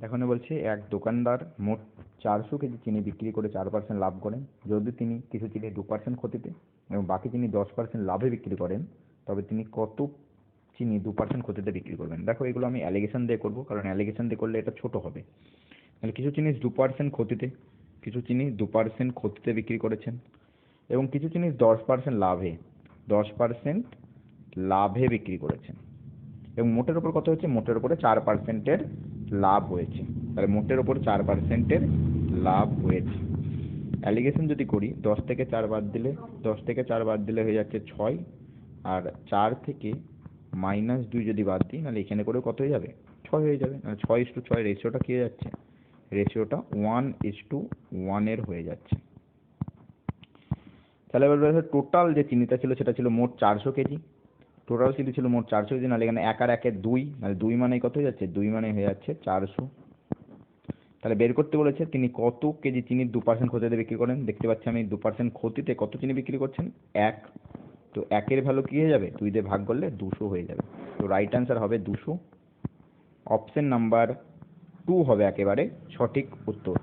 এখানে বলছে, এক দোকানদার মোট চারশো কেজি চিনি বিক্রি করে চার পার্সেন্ট লাভ করেন। যদি তিনি কিছু চিনি দু পার্সেন্ট ক্ষতিতে এবং বাকি চিনি দশ পার্সেন্ট লাভে বিক্রি করেন, তবে তিনি কত চিনি দু পার্সেন্ট ক্ষতিতে বিক্রি করবেন? দেখো, এগুলো আমি অ্যালিগেশন দিয়ে করব, কারণ অ্যালিগেশন দিয়ে করলে এটা ছোটো হবে। তাহলে কিছু জিনিস দু পার্সেন্ট ক্ষতিতে, কিছু জিনিস দু পার্সেন্ট ক্ষতিতে বিক্রি করেছেন এবং কিছু জিনিস দশ পার্সেন্ট লাভে, দশ পার্সেন্ট লাভে বিক্রি করেছেন। এবং মোটের ওপর কত হচ্ছে? মোটের ওপরে চার পার্সেন্টের লাভ হয়েছে। তাহলে মোটের ওপর চার পার্সেন্টের লাভ হয়েছে। অ্যালিগেশন যদি করি, দশ থেকে চার বাদ দিলে, দশ থেকে চার বাদ দিলে হয়ে যাচ্ছে ছয়, আর চার থেকে মাইনাস দুই যদি বাদ দিই নাহলে এখানে করে কত হয়ে যাবে? ছয় হয়ে যাবে। মানে ছয় ইস টু ছয় রেশিওটা কী হয়ে যাচ্ছে? রেশিওটা ওয়ান ইস টু ওয়ানের হয়ে যাচ্ছে। তাহলে এবার টোটাল যে চিনিটা ছিল, সেটা ছিল মোট চারশো কেজি। টোটাল চিনি ছিল মোট চারশো কেজি, নাহলে এখানে এক আর একে দুই, নাহলে দুই মানে কত হয়ে যাচ্ছে? দুই মানে হয়ে যাচ্ছে চারশো। তাহলে বের করতে বলেছে, তিনি কত কেজি চিনির দু পার্সেন্ট ক্ষতিতে বিক্রি করেন? দেখতে পাচ্ছি আমি দু পার্সেন্ট ক্ষতিতে কত চিনি বিক্রি করছেন? এক। তো একের ভ্যালু কী হয়ে যাবে? দুই দিয়ে ভাগ করলে দুশো হয়ে যাবে। তো রাইট অ্যান্সার হবে দুশো। অপশন নাম্বার টু হবে একেবারে সঠিক উত্তর।